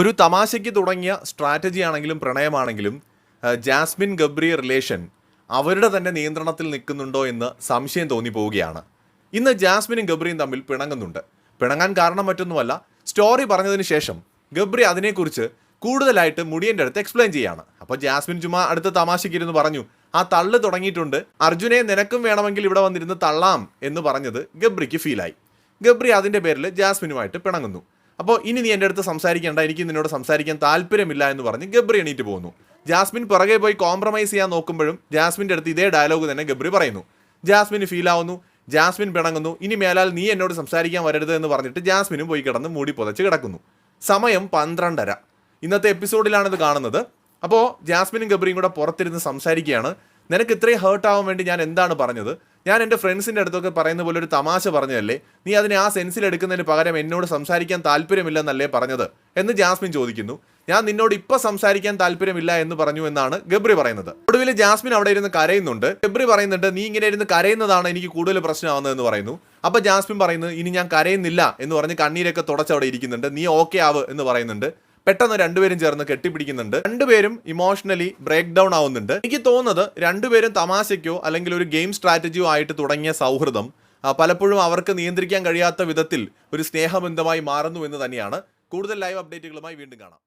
ഒരു തമാശയ്ക്ക് തുടങ്ങിയ സ്ട്രാറ്റജി ആണെങ്കിലും പ്രണയമാണെങ്കിലും ജാസ്മിൻ ഗബ്രി റിലേഷൻ അവരുടെ തന്നെ നിയന്ത്രണത്തിൽ നിൽക്കുന്നുണ്ടോ എന്ന് സംശയം തോന്നിപ്പോവുകയാണ് ഇന്ന് ജാസ്മിനും ഗബ്രിയും തമ്മിൽ പിണങ്ങുന്നുണ്ട്. പിണങ്ങാൻ കാരണം മറ്റൊന്നുമല്ല സ്റ്റോറി പറഞ്ഞതിന് ശേഷം ഗബ്രി അതിനെക്കുറിച്ച് കൂടുതലായിട്ട് മുടിയന്റെ അടുത്ത് എക്സ്പ്ലെയിൻ ചെയ്യാണ്. അപ്പോൾ ജാസ്മിൻ ചുമ്മാ അടുത്ത തമാശയ്ക്കിരുന്ന് പറഞ്ഞു ആ തള്ളു തുടങ്ങിയിട്ടുണ്ട്. അർജുനെ നിനക്കും വേണമെങ്കിൽ ഇവിടെ വന്നിരുന്ന് തള്ളാം എന്ന് പറഞ്ഞത് ഗബ്രിക്ക് ഫീലായി ഗബ്രി അതിന്റെ പേരിൽ ജാസ്മിനുമായിട്ട് പിണങ്ങുന്നു. അപ്പോൾ ഇനി നീ എന്റെ അടുത്ത് സംസാരിക്കേണ്ട എനിക്ക് നിന്നോട് സംസാരിക്കാൻ താല്പര്യമില്ല എന്ന് പറഞ്ഞ് ഗബ്രി എണീറ്റ് പോകുന്നു. ജാസ്മിൻ പുറകെ പോയി കോംപ്രമൈസ് ചെയ്യാൻ നോക്കുമ്പോഴും ജാസ്മിന്റെ അടുത്ത് ഇതേ ഡയലോഗ് തന്നെ ഗബ്രി പറയുന്നു. ജാസ്മിന് ഫീൽ ആവുന്നു ജാസ്മിൻ പിണങ്ങുന്നു ഇനി മേലാൽ നീ എന്നോട് സംസാരിക്കാൻ വരരുത് എന്ന് പറഞ്ഞിട്ട് ജാസ്മിനും പോയി കിടന്ന് മൂടി പുതച്ച് കിടക്കുന്നു. സമയം പന്ത്രണ്ടര. ഇന്നത്തെ എപ്പിസോഡിലാണിത് കാണുന്നത്. അപ്പോൾ ജാസ്മിനും ഗബ്രിയും കൂടെ പുറത്തിരുന്ന് സംസാരിക്കുകയാണ്. നിനക്ക് ഇത്രയും ഹേർട്ട് ആവാൻ വേണ്ടി ഞാൻ എന്താണ് പറഞ്ഞത്? ഞാൻ എന്റെ ഫ്രണ്ട്സിന്റെ അടുത്തൊക്കെ പറയുന്ന പോലെ ഒരു തമാശ പറഞ്ഞതല്ലേ? നീ അതിനെ ആ സെൻസിൽ എടുക്കുന്നതിന് പകരം എന്നോട് സംസാരിക്കാൻ താല്പര്യമില്ലെന്നല്ലേ പറഞ്ഞത്? എന്ന് ജാസ്മിൻ ചോദിക്കുന്നു. ഞാൻ നിന്നോട് ഇപ്പൊ സംസാരിക്കാൻ താല്പര്യമില്ല എന്ന് പറഞ്ഞു എന്നാണ് ഗബ്രി പറയുന്നത്. ഒടുവിൽ ജാസ്മിൻ അവിടെ ഇരുന്ന് കരയുന്നുണ്ട്. ഗബ്രി പറയുന്നുണ്ട് നീ ഇങ്ങനെ ഇരുന്ന് കരയുന്നതാണ് എനിക്ക് കൂടുതൽ പ്രശ്നമാവുന്നതെന്ന് പറയുന്നു. അപ്പൊ ജാസ്മിൻ പറയുന്നു ഇനി ഞാൻ കരയുന്നില്ല എന്ന് പറഞ്ഞ് കണ്ണീരൊക്കെ തുടച്ച് അവിടെ ഇരിക്കുന്നുണ്ട്. നീ ഓക്കെ ആവ് എന്ന് പറയുന്നുണ്ട്. പെട്ടെന്ന് രണ്ടുപേരും ചേർന്ന് കെട്ടിപ്പിടിക്കുന്നുണ്ട്. രണ്ടുപേരും ഇമോഷണലി ബ്രേക്ക് ഡൗൺ ആവുന്നുണ്ട്. എനിക്ക് തോന്നുന്നത് രണ്ടുപേരും തമാശയ്ക്കോ അല്ലെങ്കിൽ ഒരു ഗെയിം സ്ട്രാറ്റജിയോ ആയിട്ട് തുടങ്ങിയ സൗഹൃദം പലപ്പോഴും അവർക്ക് നിയന്ത്രിക്കാൻ കഴിയാത്ത വിധത്തിൽ ഒരു സ്നേഹബന്ധമായി മാറുന്നു എന്ന് തന്നെയാണ്. കൂടുതൽ ലൈവ് അപ്ഡേറ്റുകളുമായി വീണ്ടും കാണാം.